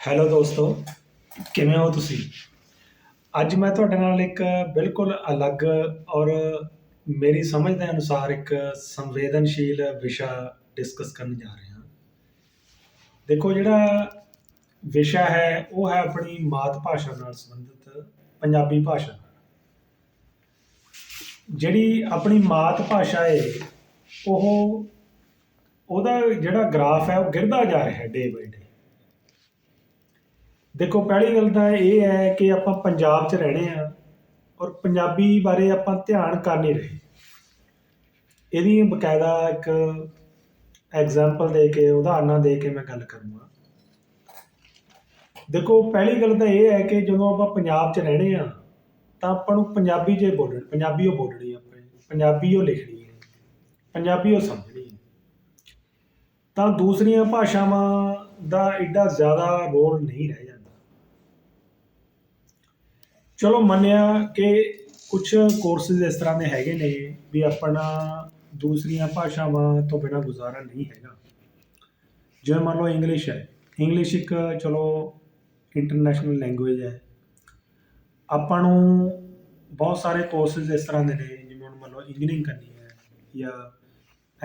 Hello ਦੋਸਤੋ, ਕਿਵੇਂ ਹੋ ਤੁਸੀਂ? ਅੱਜ ਮੈਂ ਤੁਹਾਡੇ ਨਾਲ ਇੱਕ ਬਿਲਕੁਲ ਅਲੱਗ ਔਰ ਮੇਰੀ ਸਮਝ ਦੇ ਅਨੁਸਾਰ ਇੱਕ ਸੰਵੇਦਨਸ਼ੀਲ ਵਿਸ਼ਾ ਡਿਸਕਸ ਕਰਨ ਜਾ ਰਹੇ ਹਾਂ। ਦੇਖੋ, ਜਿਹੜਾ ਵਿਸ਼ਾ ਹੈ, ਉਹ ਹੈ ਆਪਣੀ ਮਾਤ ਭਾਸ਼ਾ ਨਾਲ ਸੰਬੰਧਿਤ, ਪੰਜਾਬੀ ਭਾਸ਼ਾ ਜਿਹੜੀ ਆਪਣੀ ਮਾਤ ਭਾਸ਼ਾ ਹੈ ਉਹ ਉਹਦਾ ਜਿਹੜਾ ਗ੍ਰਾਫ ਹੈ, ਉਹ ਗਿਰਦਾ ਜਾ ਰਿਹਾ ਹੈ ਡੇ ਬਾਈ ਦੇਖੋ, ਪਹਿਲੀ ਗੱਲ ਤਾਂ ਇਹ ਹੈ ਕਿ ਆਪਾਂ ਪੰਜਾਬ 'ਚ ਰਹਿਣੇ ਆ ਔਰ ਪੰਜਾਬੀ ਬਾਰੇ ਆਪਾਂ ਧਿਆਨ ਕਰ ਨਹੀਂ ਰਹੇ। ਇਹਦੀ ਬਕਾਇਦਾ ਇੱਕ ਐਗਜ਼ਾਮਪਲ ਦੇ ਕੇ, ਉਦਾਹਰਨਾਂ ਦੇ ਕੇ ਮੈਂ ਗੱਲ ਕਰੂੰਗਾ। ਦੇਖੋ, ਪਹਿਲੀ ਗੱਲ ਤਾਂ ਇਹ ਹੈ ਕਿ ਜਦੋਂ ਆਪਾਂ ਪੰਜਾਬ 'ਚ ਰਹਿਣੇ ਆ, ਤਾਂ ਆਪਾਂ ਨੂੰ ਪੰਜਾਬੀ ਜੇ ਬੋਲਣ, ਪੰਜਾਬੀ ਉਹ ਬੋਲਣੀ ਆਪਣੇ, ਪੰਜਾਬੀ ਉਹ ਲਿਖਣੀ ਹੈ ਪੰਜਾਬੀ ਉਹ ਸਮਝਣੀ ਹੈ ਤਾਂ ਦੂਸਰੀਆਂ ਭਾਸ਼ਾਵਾਂ ਦਾ ਐਡਾ ਜ਼ਿਆਦਾ ਰੋਲ ਨਹੀਂ ਰਹਿ ਚਲੋ ਮੰਨਿਆ ਕਿ ਕੁਝ ਕੋਰਸਿਸ ਇਸ ਤਰ੍ਹਾਂ ਦੇ ਹੈਗੇ ਨੇ ਵੀ ਆਪਣਾ ਦੂਸਰੀਆਂ ਭਾਸ਼ਾਵਾਂ ਤੋਂ ਬਿਨਾ ਗੁਜ਼ਾਰਾ ਨਹੀਂ ਹੈਗਾ। ਜਿਵੇਂ ਮੰਨ ਲਓ ਇੰਗਲਿਸ਼ ਹੈ। ਇੰਗਲਿਸ਼ ਇੱਕ ਚਲੋ ਇੰਟਰਨੈਸ਼ਨਲ ਲੈਂਗੁਏਜ ਹੈ। ਆਪਾਂ ਨੂੰ ਬਹੁਤ ਸਾਰੇ ਕੋਰਸਿਸ ਇਸ ਤਰ੍ਹਾਂ ਦੇ ਨੇ, ਜਿਵੇਂ ਹੁਣ ਮੰਨ ਲਓ ਇੰਜੀਨੀਅਰਿੰਗ ਕਰਨੀ ਹੈ ਜਾਂ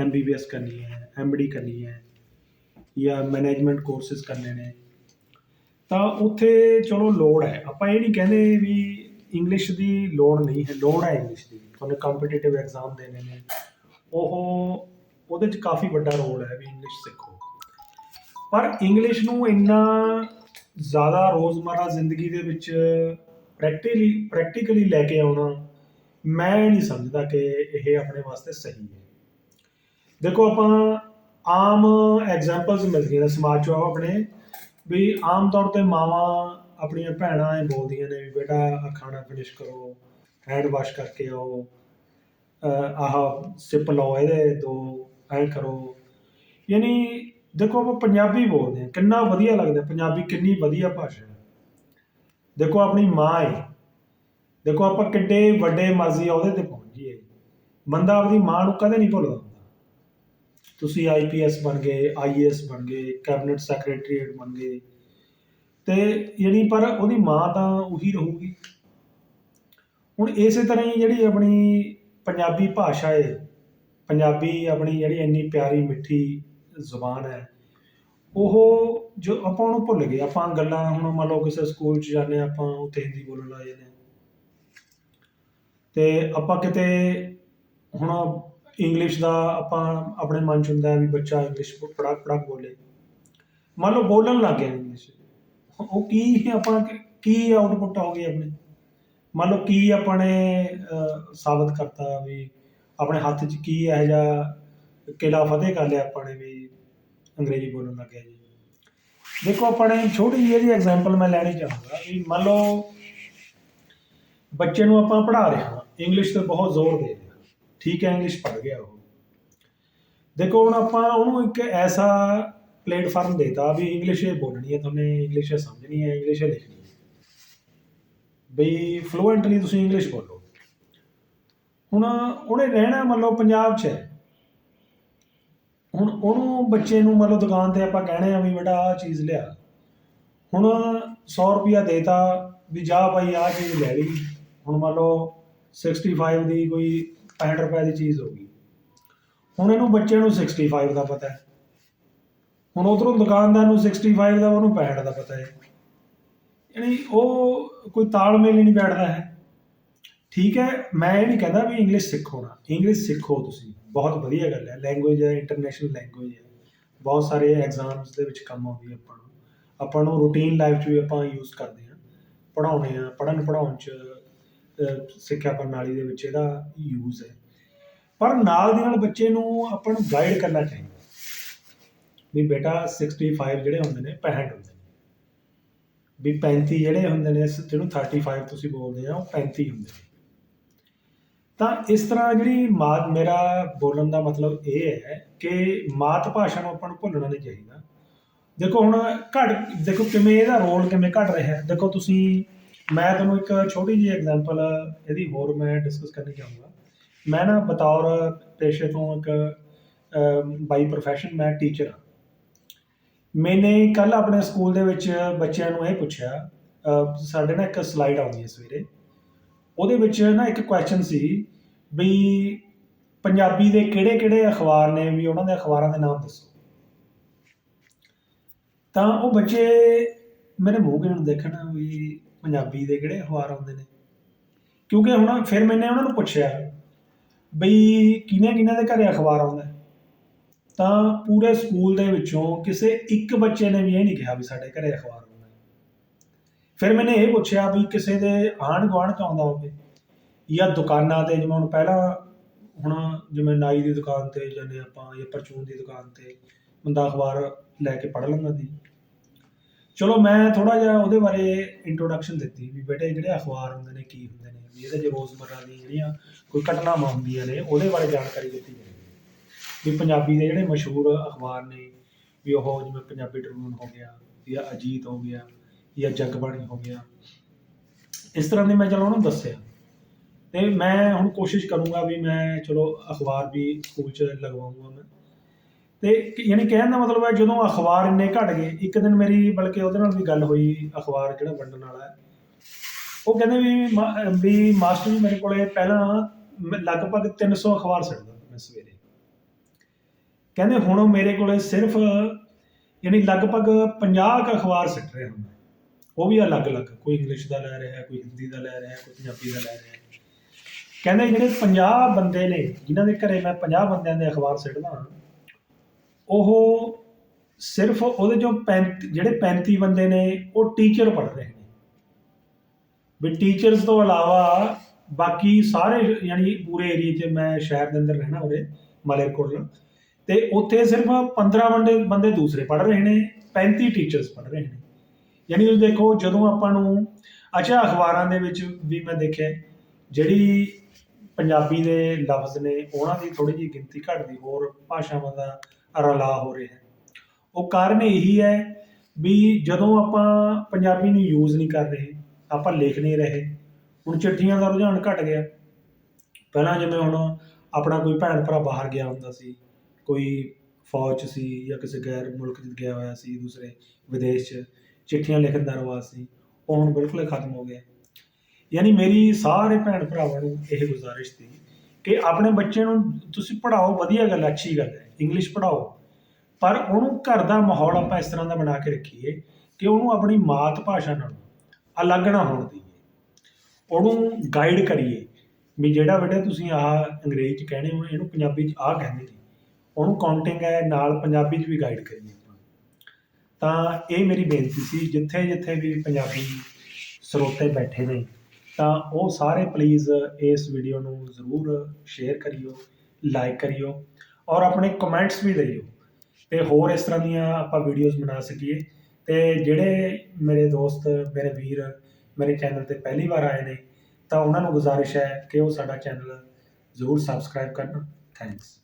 ਐਮਬੀਬੀਐਸ ਕਰਨੀ ਹੈ ਐਮਡੀ ਕਰਨੀ ਹੈ ਜਾਂ ਮੈਨੇਜਮੈਂਟ ਕੋਰਸਿਸ ਕਰਨੇ ਨੇ। ਤਾਂ ਉੱਥੇ ਚਲੋ ਲੋੜ ਹੈ। ਆਪਾਂ ਇਹ ਨਹੀਂ ਕਹਿੰਦੇ ਵੀ ਇੰਗਲਿਸ਼ ਦੀ ਲੋੜ ਨਹੀਂ ਹੈ। ਲੋੜ ਹੈ ਇੰਗਲਿਸ਼ ਦੀ। ਤੁਹਾਨੂੰ ਕੰਪੀਟੀਟਿਵ ਐਗਜ਼ਾਮ ਦੇਣੇ ਨੇ। ਉਹ ਉਹਦੇ 'ਚ ਕਾਫੀ ਵੱਡਾ ਰੋਲ ਹੈ ਵੀ ਇੰਗਲਿਸ਼ ਸਿੱਖੋ। ਪਰ ਇੰਗਲਿਸ਼ ਨੂੰ ਇੰਨਾ ਜ਼ਿਆਦਾ ਰੋਜ਼ਮਰਾ ਜ਼ਿੰਦਗੀ ਦੇ ਵਿੱਚ ਪ੍ਰੈਕਟੀਕਲੀ ਪ੍ਰੈਕਟੀਕਲੀ ਲੈ ਕੇ ਆਉਣਾ ਮੈਂ ਨਹੀਂ ਸਮਝਦਾ ਕਿ ਇਹ ਆਪਣੇ ਵਾਸਤੇ ਸਹੀ ਹੈ। ਦੇਖੋ ਆਪਾਂ ਆਮ ਐਗਜ਼ਾਮਪਲਸ ਮਿਲਦੀਆਂ ਨੇ। ਸਮਾਜ 'ਚੋਂ ਆਪਣੇ। ਵੀ ਆਮ ਤੌਰ ਤੇ ਮਾਵਾਂ ਆਪਣੀਆਂ ਭੈਣਾਂ ਇਹ ਬੋਲਦੀਆਂ ਨੇ ਵੀ ਬੇਟਾ ਆਹ ਖਾਣਾ ਫਿਨਿਸ਼ ਕਰੋ ਹੈਂਡ ਵਾਸ਼ ਕਰਕੇ ਆਓ, ਅਹ ਆਹ ਸਿਪ ਲਓ ਇਹਦੇ ਦੋ, ਐਂ ਕਰੋ। ਯਾਨੀ ਦੇਖੋ ਆਪਾਂ ਪੰਜਾਬੀ ਬੋਲਦੇ ਹਾਂ, ਕਿੰਨਾ ਵਧੀਆ ਲੱਗਦਾ, ਪੰਜਾਬੀ ਕਿੰਨੀ ਵਧੀਆ ਭਾਸ਼ਾ ਹੈ। ਦੇਖੋ ਆਪਣੀ ਮਾਂ ਹੈ। ਦੇਖੋ ਆਪਾਂ ਕਿੱਡੇ ਵੱਡੇ ਮਰਜ਼ੀ ਉਹਦੇ ਤੇ ਪਹੁੰਚ ਜਾਈਏ ਬੰਦਾ ਆਪਣੀ ਮਾਂ ਨੂੰ ਕਦੇ ਨਹੀਂ ਭੁੱਲਦਾ। ਤੁਸੀਂ ਆਈਪੀਐਸ ਬਣ ਗਏ ਆਈਏਐਸ ਬਣ ਗਏ, ਕੈਬਨਿਟ ਸੈਕਟਰੀਏਟ ਬਣ ਗਏ। ਤੇ ਯਾਨੀ ਪਰ ਉਹਦੀ ਮਾਂ ਤਾਂ ਉਹੀ ਰਹੂਗੀ। ਹੁਣ ਇਸੇ ਤਰ੍ਹਾਂ ਹੀ ਜਿਹੜੀ ਆਪਣੀ ਪੰਜਾਬੀ ਭਾਸ਼ਾ ਹੈ ਪੰਜਾਬੀ ਆਪਣੀ ਜਿਹੜੀ ਇੰਨੀ ਪਿਆਰੀ ਮਿੱਠੀ ਜ਼ੁਬਾਨ ਹੈ, ਉਹ ਜੋ ਆਪਾਂ ਉਹਨੂੰ ਭੁੱਲ ਗਏ। ਆਪਾਂ ਗੱਲਾਂ ਹੁਣ ਮੰਨ ਲਓ ਕਿਸੇ ਸਕੂਲ 'ਚ ਜਾਂਦੇ ਹਾਂ, ਆਪਾਂ ਉੱਥੇ ਹਿੰਦੀ ਬੋਲਣ ਲੱਗ ਜਾਂਦੇ ਹਾਂ। ਤੇ ਆਪਾਂ ਕਿਤੇ ਹੁਣ ਇੰਗਲਿਸ਼ ਦਾ ਆਪਾਂ ਆਪਣੇ ਮਨ 'ਚ ਹੁੰਦਾ ਵੀ ਬੱਚਾ ਇੰਗਲਿਸ਼ ਪੜਾ ਪੜਾ ਬੋਲੇ। ਮੰਨ ਲਓ ਬੋਲਣ ਲੱਗ ਗਿਆ ਇੰਗਲਿਸ਼ ਉਹ ਕੀ ਆਪਾਂ ਕੀ ਆਊਟਪੁੱਟ ਆਉਗੀ ਆਪਣੇ? ਮੰਨ ਲਓ ਕੀ ਆਪਾਂ ਨੇ ਸਾਬਤ ਕਰਤਾ ਵੀ ਆਪਣੇ ਹੱਥ 'ਚ ਕੀ ਇਹੋ ਜਿਹਾ ਕਿਲਾ ਫਤਿਹ ਕਰ ਲਿਆ ਆਪਾਂ ਨੇ ਵੀ ਅੰਗਰੇਜ਼ੀ ਬੋਲਣ ਲੱਗ ਗਿਆ ਜੀ। ਦੇਖੋ ਆਪਾਂ ਨੇ ਛੋਟੀ ਜਿਹੀ ਇਹਦੀ ਐਗਜ਼ਾਮਪਲ ਮੈਂ ਲੈਣੀ ਚਾਹੂੰਗਾ ਵੀ ਮੰਨ ਲਓ ਬੱਚੇ ਨੂੰ ਆਪਾਂ ਪੜ੍ਹਾ ਰਹੇ ਹਾਂ। ਇੰਗਲਿਸ਼ ਤੇ ਬਹੁਤ ਜ਼ੋਰ ਦੇ ਠੀਕ ਹੈ ਇੰਗਲਿਸ਼ ਪੜ੍ਹ ਗਿਆ ਉਹ। ਦੇਖੋ, ਹੁਣ ਆਪਾਂ ਉਹਨੂੰ ਇੱਕ ਐਸਾ ਪਲੇਟਫਾਰਮ ਦੇਤਾ ਵੀ ਇੰਗਲਿਸ਼ ਇਹ ਬੋਲਣੀ ਹੈ, ਤੁਹਾਨੂੰ ਇੰਗਲਿਸ਼ ਇਹ ਸਮਝਣੀ ਹੈ ਇੰਗਲਿਸ਼ ਇਹ ਲਿਖਣੀ ਹੈ। ਬਈ ਫਲੂਐਂਟਲੀ ਤੁਸੀਂ ਇੰਗਲਿਸ਼ ਬੋਲੋ। ਹੁਣ ਉਹਨੇ ਰਹਿਣਾ ਮੰਨ ਲਓ ਪੰਜਾਬ 'ਚ ਹੈ। ਹੁਣ ਉਹਨੂੰ ਬੱਚੇ ਨੂੰ ਮੰਨ ਲਓ ਦੁਕਾਨ ਤੇ ਆਪਾਂ ਕਹਿਣੇ ਆ ਵੀ ਬੇਟਾ ਆਹ ਚੀਜ਼ ਲਿਆ। ਹੁਣ 100 ਰੁਪਿਆ ਦੇਤਾ ਵੀ ਜਾ ਭਾਈ ਆਹ ਚੀਜ਼ ਲੈ ਲਈ। ਹੁਣ ਮੰਨ ਲਓ 65 ਦੀ ਕੋਈ 65 ਰੁਪਏ ਦੀ ਚੀਜ਼ ਹੋਗੀ ਹੁਣ ਇਹਨੂੰ ਬੱਚੇ ਨੂੰ 65 ਦਾ ਪਤਾ ਹੈ। ਹੁਣ ਉਧਰੋਂ ਦੁਕਾਨਦਾਰ ਨੂੰ 65 ਦਾ, ਉਹਨੂੰ 65 ਦਾ ਪਤਾ ਹੈ। ਯਾਨੀ ਉਹ ਕੋਈ ਤਾਲਮੇਲ ਹੀ ਨਹੀਂ ਬੈਠਦਾ ਹੈ। ਠੀਕ ਹੈ, ਮੈਂ ਇਹ ਨਹੀਂ ਕਹਿੰਦਾ ਵੀ ਇੰਗਲਿਸ਼ ਸਿੱਖੋ ਨਾ। ਇੰਗਲਿਸ਼ ਸਿੱਖੋ ਤੁਸੀਂ। ਬਹੁਤ ਵਧੀਆ ਗੱਲ ਹੈ। ਲੈਂਗੁਏਜ ਹੈ ਇੰਟਰਨੈਸ਼ਨਲ ਲੈਂਗੁਏਜ ਹੈ। ਬਹੁਤ ਸਾਰੇ ਐਗਜ਼ਾਮਸ ਦੇ ਵਿੱਚ ਕੰਮ ਆਉਂਦੀ ਹੈ ਆਪਾਂ ਨੂੰ। ਆਪਾਂ ਨੂੰ ਰੂਟੀਨ ਲਾਈਫ 'ਚ ਵੀ ਆਪਾਂ ਯੂਜ਼ ਕਰਦੇ ਹਾਂ। ਪੜ੍ਹਾਉਂਦੇ ਹਾਂ ਪੜ੍ਹਨ ਪੜ੍ਹਾਉਣ 'ਚ ਸਿੱਖਿਆ ਪ੍ਰਣਾਲੀ ਦੇ ਵਿੱਚ ਇਹਦਾ ਯੂਜ਼ ਹੈ। ਪਰ ਨਾਲ ਦੀ ਨਾਲ ਬੱਚੇ ਨੂੰ ਆਪਾਂ ਨੂੰ ਗਾਈਡ ਕਰਨਾ ਚਾਹੀਦਾ। ਵੀ ਬੇਟਾ 65 ਜਿਹੜੇ ਹੁੰਦੇ ਨੇ 65 ਹੁੰਦੇ ਨੇ। ਵੀ 35 ਜਿਹੜੇ ਹੁੰਦੇ ਨੇ ਜਿਹਨੂੰ 35 ਤੁਸੀਂ ਬੋਲਦੇ ਆ, ਉਹ 35 ਹੁੰਦੇ ਨੇ। ਤਾਂ ਇਸ ਤਰ੍ਹਾਂ ਜਿਹੜੀ ਮਾਤ, ਮੇਰਾ ਬੋਲਣ ਦਾ ਮਤਲਬ ਇਹ ਹੈ ਕਿ ਮਾਤ ਭਾਸ਼ਾ ਨੂੰ ਆਪਾਂ ਨੂੰ ਭੁੱਲਣਾ ਨਹੀਂ ਚਾਹੀਦਾ। ਦੇਖੋ ਹੁਣ ਘਟ, ਦੇਖੋ ਕਿਵੇਂ ਇਹਦਾ ਰੋਲ ਕਿਵੇਂ ਘਟ ਰਿਹਾ। ਹੈ ਦੇਖੋ ਤੁਸੀਂ ਮੈਂ ਤੁਹਾਨੂੰ ਇੱਕ ਛੋਟੀ ਜਿਹੀ ਐਗਜ਼ਾਮਪਲ ਇਹਦੀ ਹੋਰ ਮੈਂ ਡਿਸਕਸ ਕਰਨੀ ਚਾਹੂੰਗਾ। ਮੈਂ ਨਾ ਬਤੌਰ ਪੇਸ਼ੇ ਤੋਂ ਇੱਕ ਬਾਈ ਪ੍ਰੋਫੈਸ਼ਨ ਮੈਂ ਟੀਚਰ ਹਾਂ। ਮੈਨੇ ਕੱਲ ਆਪਣੇ ਸਕੂਲ ਦੇ ਵਿੱਚ ਬੱਚਿਆਂ ਨੂੰ ਇਹ ਪੁੱਛਿਆ ਸਾਡੇ ਨਾ ਇੱਕ ਸਲਾਈਡ ਆਉਂਦੀ ਹੈ ਸਵੇਰੇ। ਉਹਦੇ ਵਿੱਚ ਨਾ ਇੱਕ ਕੁਐਸਚਨ ਸੀ ਵੀ ਪੰਜਾਬੀ ਦੇ ਕਿਹੜੇ ਕਿਹੜੇ ਅਖਬਾਰ ਨੇ ਵੀ ਉਹਨਾਂ ਦੇ ਅਖਬਾਰਾਂ ਦੇ ਨਾਮ ਦੱਸੋ। ਤਾਂ ਉਹ ਬੱਚੇ ਮੇਰੇ ਮੂੰਹ ਕਿਹਨੂੰ ਨੂੰ ਦੇਖਣ ਵੀ ਪੰਜਾਬੀ ਦੇ ਕਿਹੜੇ ਅਖਬਾਰ ਆਉਂਦੇ ਨੇ? ਕਿਉਂਕਿ ਹੁਣ ਫਿਰ ਮੈਨੇ ਉਹਨਾਂ ਨੂੰ ਪੁੱਛਿਆ ਬਈ ਕਿਹਨੇ ਕਿਹਨਾਂ ਦੇ ਘਰੇ ਅਖਬਾਰ ਆਉਂਦਾ? ਤਾਂ ਪੂਰੇ ਸਕੂਲ ਦੇ ਵਿੱਚੋਂ ਕਿਸੇ ਇੱਕ ਬੱਚੇ ਨੇ ਵੀ ਇਹ ਨਹੀਂ ਕਿਹਾ ਵੀ ਸਾਡੇ ਘਰੇ ਅਖਬਾਰ ਆਉਂਦਾ। ਫਿਰ ਮੈਨੇ ਇਹ ਪੁੱਛਿਆ ਵੀ ਕਿਸੇ ਦੇ ਆਂਢ ਗੁਆਂਢ ਚ ਆਉਂਦਾ ਹੋਵੇ ਜਾਂ ਦੁਕਾਨਾਂ ਤੇ, ਜਿਵੇਂ ਹੁਣ ਪਹਿਲਾਂ ਹੁਣ ਜਿਵੇਂ ਨਾਈ ਦੀ ਦੁਕਾਨ ਤੇ ਜਾਂਦੇ ਆਪਾਂ ਜਾਂ ਪਰਚੂਨ ਦੀ ਦੁਕਾਨ ਤੇ ਬੰਦਾ ਅਖਬਾਰ ਲੈ ਕੇ ਪੜ੍ਹ ਲੈਂਦਾ ਸੀ। ਚਲੋ ਮੈਂ ਥੋੜਾ ਜਿਹਾ ਉਹਦੇ ਬਾਰੇ ਇੰਟਰੋਡਕਸ਼ਨ ਦਿੱਤੀ ਵੀ ਬੇਟੇ ਜਿਹੜੇ ਅਖਬਾਰ ਹੁੰਦੇ ਨੇ, ਕੀ ਹੁੰਦੇ ਨੇ, ਵੀ ਇਹਦੇ ਚ ਰੋਜ਼ਮਰਰਾ ਦੀ ਜਿਹੜੀਆਂ ਕੋਈ ਘਟਨਾਵਾਂ ਹੁੰਦੀਆਂ ਨੇ, ਉਹਦੇ ਬਾਰੇ ਜਾਣਕਾਰੀ ਦਿੱਤੀ ਜਾਂਦੀ ਹੈ ਵੀ ਪੰਜਾਬੀ ਦੇ ਜਿਹੜੇ ਮਸ਼ਹੂਰ ਅਖਬਾਰ ਨੇ, ਵੀ ਉਹ ਜਿਵੇਂ ਪੰਜਾਬੀ ਟ੍ਰਿਬਿਊਨ ਹੋ ਗਿਆ, ਜਾਂ ਅਜੀਤ ਹੋ ਗਿਆ, ਜਾਂ ਜਗਬਾਣੀ ਹੋ ਗਿਆ, ਇਸ ਤਰ੍ਹਾਂ ਦੇ ਮੈਂ ਚਲੋ ਉਹਨੂੰ ਦੱਸਿਆ। ਤੇ ਮੈਂ ਹੁਣ ਕੋਸ਼ਿਸ਼ ਕਰੂੰਗਾ ਵੀ ਮੈਂ ਚਲੋ ਅਖਬਾਰ ਵੀ ਸਕੂਲ 'ਚ ਲਗਵਾਉਂਗਾ ਮੈਂ। ਤੇ ਯਾਨੀ ਕਹਿਣ ਦਾ ਮਤਲਬ ਹੈ ਜਦੋਂ ਅਖਬਾਰ ਇੰਨੇ ਘਟ ਗਏ, ਇੱਕ ਦਿਨ ਮੇਰੀ ਬਲਕਿ ਉਹਦੇ ਨਾਲ ਵੀ ਗੱਲ ਹੋਈ ਅਖਬਾਰ ਜਿਹੜਾ ਵੰਡਣ ਵਾਲਾ ਹੈ। ਉਹ ਕਹਿੰਦੇ ਵੀ ਮਾ- ਵੀ ਮਾਸਟਰ ਜੀ ਮੇਰੇ ਕੋਲੇ ਪਹਿਲਾਂ ਮੈਂ ਲਗਭਗ 300 ਅਖਬਾਰ ਸਿੱਟਦਾ ਮੈਂ ਸਵੇਰੇ। ਕਹਿੰਦੇ ਹੁਣ ਮੇਰੇ ਕੋਲੇ ਸਿਰਫ, ਯਾਨੀ ਲਗਭਗ 50 ਕੁ ਅਖਬਾਰ ਸਿੱਟ ਰਿਹਾ ਹੁੰਦਾ ਉਹ ਵੀ ਅਲੱਗ-ਅਲੱਗ, ਕੋਈ ਇੰਗਲਿਸ਼ ਦਾ ਲੈ ਰਿਹਾ, ਕੋਈ ਹਿੰਦੀ ਦਾ ਲੈ ਰਿਹਾ, ਕੋਈ ਪੰਜਾਬੀ ਦਾ ਲੈ ਰਿਹਾ। ਕਹਿੰਦੇ ਜਿਹੜੇ 50 ਬੰਦੇ ਨੇ, ਜਿਨ੍ਹਾਂ ਦੇ ਘਰੇ ਮੈਂ 50 ਬੰਦਿਆਂ ਦੇ ਅਖਬਾਰ ਸਿੱਟਦਾ ਹਾਂ ਉਹ ਸਿਰਫ ਉਹਦੇ ਚੋਂ 35 ਜਿਹੜੇ 35 ਬੰਦੇ ਨੇ, ਉਹ ਟੀਚਰ ਪੜ੍ਹ ਰਹੇ ਨੇ। ਵੀ ਟੀਚਰਸ ਤੋਂ ਇਲਾਵਾ ਬਾਕੀ ਸਾਰੇ, ਯਾਨੀ ਪੂਰੇ ਏਰੀਆ 'ਚ ਮੈਂ ਸ਼ਹਿਰ ਦੇ ਅੰਦਰ ਰਹਿਣਾ ਉਰੇ ਮਲੇਰਕੋਟਲਾ ਤੇ ਉੱਥੇ ਸਿਰਫ 15 ਬੰਦੇ ਬੰਦੇ ਦੂਸਰੇ ਪੜ੍ਹ ਰਹੇ ਨੇ 35 ਟੀਚਰਸ ਪੜ੍ਹ ਰਹੇ ਨੇ। ਯਾਨੀ ਤੁਸੀਂ ਦੇਖੋ, ਜਦੋਂ ਆਪਾਂ ਨੂੰ, ਅੱਛਾ, ਅਖਬਾਰਾਂ ਦੇ ਵਿੱਚ ਵੀ ਮੈਂ ਦੇਖਿਆ, ਜਿਹੜੀ ਪੰਜਾਬੀ ਦੇ ਲਫ਼ਜ਼ ਨੇ, ਉਹਨਾਂ ਦੀ ਥੋੜੀ ਜਿਹੀ ਗਿਣਤੀ ਘਟਦੀ, ਹੋਰ ਭਾਸ਼ਾਵਾਂ ਦਾ ਰਲਾ ਹੋ ਰਿਹਾ ਹੈ। ਉਹ ਕਾਰਨ ਇਹੀ ਹੈ ਵੀ ਜਦੋਂ ਆਪਾਂ ਪੰਜਾਬੀ ਨੂੰ ਯੂਜ਼ ਨਹੀਂ ਕਰ ਰਹੇ, ਆਪਾਂ ਲਿਖ ਨਹੀਂ ਰਹੇ, ਹੁਣ ਚਿੱਠੀਆਂ ਦਾ ਰੁਝਾਨ ਘਟ ਗਿਆ। ਪਹਿਲਾਂ ਜਿਵੇਂ ਹੁਣ ਆਪਣਾ ਕੋਈ ਭੈਣ ਭਰਾ ਬਾਹਰ ਗਿਆ ਹੁੰਦਾ ਸੀ, ਕੋਈ ਫੌਜ 'ਚ ਸੀ ਜਾਂ ਕਿਸੇ ਗੈਰ ਮੁਲਕ 'ਚ ਗਿਆ ਹੋਇਆ ਸੀ ਦੂਸਰੇ ਵਿਦੇਸ਼ 'ਚ, ਚਿੱਠੀਆਂ ਲਿਖਣ ਦਾ ਰਿਵਾਜ ਸੀ, ਉਹ ਹੁਣ ਬਿਲਕੁਲ ਹੀ ਖਤਮ ਹੋ ਗਿਆ। ਯਾਨੀ ਮੇਰੀ ਸਾਰੇ ਭੈਣ ਭਰਾਵਾਂ ਨੂੰ ਇਹ ਗੁਜ਼ਾਰਿਸ਼ ਸੀ ਕਿ ਆਪਣੇ ਬੱਚੇ ਨੂੰ ਤੁਸੀਂ ਪੜ੍ਹਾਓ ਵਧੀਆ ਗੱਲ ਹੈ, ਅੱਛੀ ਗੱਲ ਹੈ ਇੰਗਲਿਸ਼ ਪੜ੍ਹਾਓ। ਪਰ ਉਹਨੂੰ ਘਰ ਦਾ ਮਾਹੌਲ ਆਪਾਂ ਇਸ ਤਰ੍ਹਾਂ ਦਾ ਬਣਾ ਕੇ ਰੱਖੀਏ ਕਿ ਉਹਨੂੰ ਆਪਣੀ ਮਾਤ ਭਾਸ਼ਾ ਨਾਲ ਅਲੱਗ ਨਾ ਹੋਣ ਦਈਏ। ਉਹਨੂੰ ਗਾਈਡ ਕਰੀਏ ਵੀ ਜਿਹੜਾ ਬੇਟਾ ਤੁਸੀਂ ਆਹ ਅੰਗਰੇਜ਼ੀ ਚ ਕਹਿੰਦੇ ਹੋ ਇਹਨੂੰ ਪੰਜਾਬੀ ਚ ਆਹ ਕਹਿੰਦੇ ਨੇ ਉਹਨੂੰ ਕਾਊਂਟਿੰਗ ਹੈ ਨਾਲ ਪੰਜਾਬੀ ਚ ਵੀ ਗਾਈਡ ਕਰੀਏ ਤਾਂ ਇਹ ਮੇਰੀ ਬੇਨਤੀ ਸੀ ਜਿੱਥੇ ਜਿੱਥੇ ਵੀ ਪੰਜਾਬੀ ਸਰੋਤੇ ਬੈਠੇ ਨੇ ਤਾਂ ਉਹ ਸਾਰੇ ਪਲੀਜ਼ ਇਸ ਵੀਡੀਓ ਨੂੰ ਜ਼ਰੂਰ ਸ਼ੇਅਰ ਕਰਿਓ ਲਾਈਕ ਕਰਿਓ ਔਰ ਆਪਣੇ ਕਮੈਂਟਸ ਵੀ ਦਿਓ ਤੇ ਹੋਰ ਇਸ ਤਰ੍ਹਾਂ ਦੀਆਂ ਆਪਾਂ ਵੀਡੀਓਜ਼ ਬਣਾ ਸਕੀਏ। ਤੇ ਜਿਹੜੇ ਮੇਰੇ ਦੋਸਤ, ਮੇਰੇ ਵੀਰ, ਮੇਰੇ ਚੈਨਲ ਤੇ ਪਹਿਲੀ ਵਾਰ ਆਏ ਨੇ ਤਾਂ ਉਹਨਾਂ ਨੂੰ ਗੁਜ਼ਾਰਿਸ਼ ਹੈ ਕਿ ਉਹ ਸਾਡਾ ਚੈਨਲ ਜ਼ਰੂਰ ਸਬਸਕ੍ਰਾਈਬ ਕਰਨ। ਥੈਂਕਸ